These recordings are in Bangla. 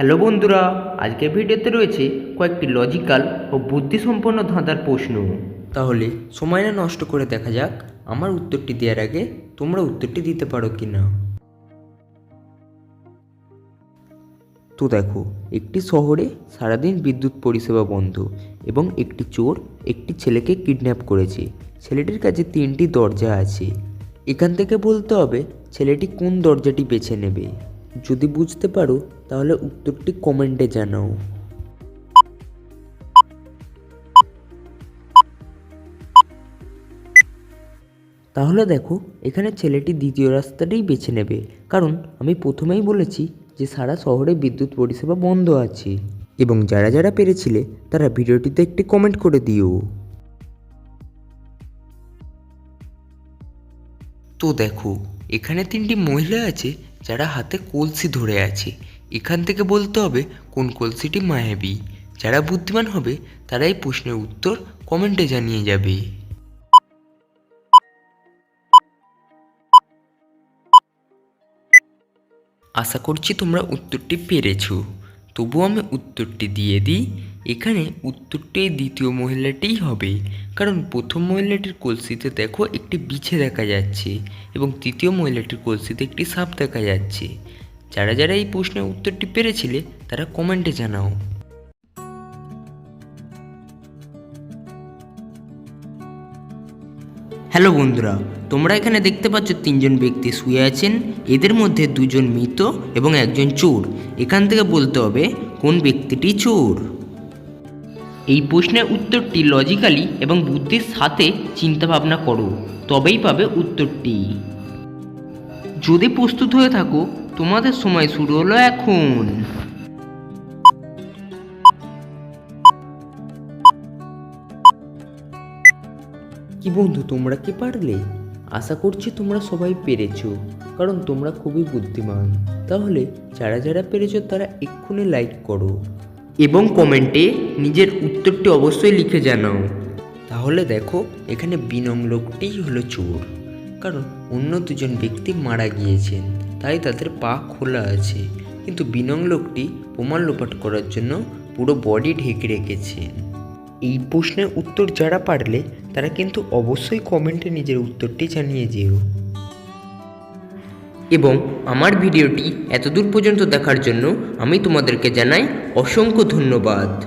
হ্যালো বন্ধুরা আজকের ভিডিওতে রয়েছে কয়েকটি লজিক্যাল ও বুদ্ধিসম্পন্ন ধাঁধার প্রশ্ন। তাহলে সময় না নষ্ট করে দেখা যাক আমার উত্তরটি দেওয়ার আগে তোমরা উত্তরটি দিতে পারো কি না তো দেখো, একটি শহরে সারাদিন বিদ্যুৎ পরিষেবা বন্ধ এবং একটি চোর একটি ছেলেকে কিডন্যাপ করেছে। ছেলেটির কাছে তিনটি দরজা আছে। এখান থেকে বলতে হবে ছেলেটি কোন দরজাটি বেছে নেবে। যদি বুঝতে পারো, তাহলে উত্তরটি কমেন্টে জানাও। তাহলে দেখো, এখানে ছেলেটি দ্বিতীয় রাস্তাটাই বেছে নেবে। কারণ আমি প্রথমেই বলেছি যে সারা শহরে বিদ্যুৎ পরিষেবা বন্ধ আছে। এবং যারা যারা পেরেছিলে, তারা ভিডিওটিতে একটি কমেন্ট করে দিও। তো দেখো, এখানে তিনটি মহিলা আছে যারা হাতে কলসি ধরে আছে। এখান থেকে বলতে হবে, কোন কলসিটি মায়াবী? যারা বুদ্ধিমান হবে তারা এই প্রশ্নের উত্তর কমেন্টে জানিয়ে যাবে। আশা করছি তোমরা উত্তরটি পেরেছ। তবুও আমি উত্তরটি দিয়ে দিই এখানে উত্তরটি দ্বিতীয় মহিলাটিই হবে। কারণ প্রথম মহিলাটির কলসিতে দেখো একটি বিছে দেখা যাচ্ছে এবং তৃতীয় মহিলাটির কলসিতে একটি সাপ দেখা যাচ্ছে। যারা যারা এই প্রশ্নের উত্তরটি পেরেছিলে, তারা কমেন্টে জানাও। হ্যালো বন্ধুরা, তোমরা এখানে দেখতে পাচ্ছ তিনজন ব্যক্তি শুয়ে আছেন। এদের মধ্যে দুজন মৃত এবং একজন চোর। এখান থেকে বলতে হবে, কোন ব্যক্তিটি চোর? এই প্রশ্নের উত্তরটি লজিক্যালি এবং বুদ্ধির সাথে চিন্তা ভাবনা করো, তবেই পাবে উত্তরটি। যদি প্রস্তুত হয়ে থাকো, তোমাদের সময় শুরু হলো এখন। কি বন্ধু, তোমরা কি পারলে? আশা করছি তোমরা সবাই পেরেছ, কারণ তোমরা খুবই বুদ্ধিমান। তাহলে যারা যারা পেরেছ তারা এক্ষুনি লাইক করো। এবং কমেন্টে নিজের উত্তরটি অবশ্যই লিখে জানাও। তাহলে দেখো, এখানে বিনম লোকটিই হলো চোর। কারণ অন্য দুজন ব্যক্তি মারা গিয়েছেন, তাই তাদের পা খোলা আছে। কিন্তু বিনং লোকটি প্রমাণ লোপাট করার জন্য পুরো বডি ঢেকে রেখেছেন। এই প্রশ্নের উত্তর যারা পারলে, তারা কিন্তু অবশ্যই কমেন্টে নিজের উত্তরটি জানিয়ে যেও। এবং আমার ভিডিওটি এতদূর পর্যন্ত দেখার জন্য আমি তোমাদেরকে জানাই অসংখ্য ধন্যবাদ।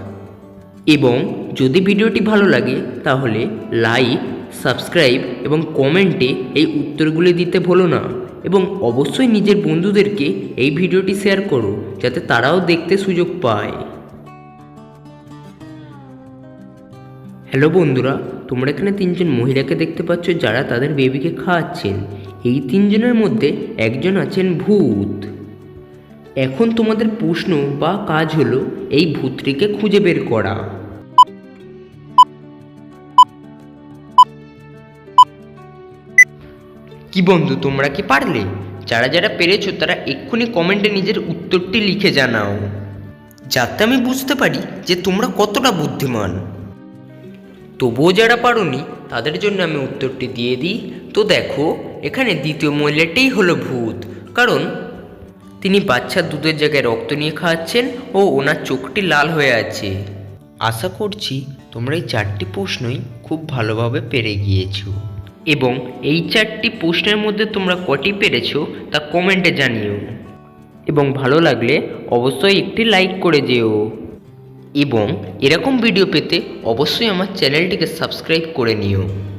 এবং যদি ভিডিওটি ভালো লাগে, তাহলে লাইক, সাবস্ক্রাইব এবং কমেন্টে এই উত্তরগুলি দিতে ভুলো না। এবং অবশ্যই নিজের বন্ধুদেরকে এই ভিডিওটি শেয়ার করো, যাতে তারাও দেখতে সুযোগ পায়। হ্যালো বন্ধুরা, তোমরা এখানে তিনজন মহিলাকে দেখতে পাচ্ছ যারা তাদের বেবিকে খাওয়াচ্ছেন। এই তিনজনের মধ্যে একজন আছেন ভূত। এখন তোমাদের প্রশ্ন বা কাজ হলো এই ভূতটিকে খুঁজে বের করা। কি বন্ধু, তোমরা কি পারলে? যারা যারা পেরেছ তারা এক্ষুনি কমেন্টে নিজের উত্তরটি লিখে জানাও। যাতে আমি বুঝতে পারি যে তোমরা কতটা বুদ্ধিমান। তবুও যারা পারোনি, তাদের জন্য আমি উত্তরটি দিয়ে দিই। তো দেখো এখানে দ্বিতীয় মহিলাটাই হলো ভূত। কারণ তিনি বাচ্চার দুধের জায়গায় রক্ত নিয়ে খাওয়াচ্ছেন ও ওনার চোখটি লাল হয়ে আছে। আশা করছি তোমরা এই চারটি প্রশ্নই খুব ভালোভাবে পেরে গিয়েছো। এবং এই চারটি প্রশ্নের মধ্যে তোমরা কটি পেরেছ তা কমেন্টে জানিও। এবং ভালো লাগলে অবশ্যই একটি লাইক করে যেও। এবং এরকম ভিডিও পেতে অবশ্যই আমার চ্যানেলটিকে সাবস্ক্রাইব করে নিও।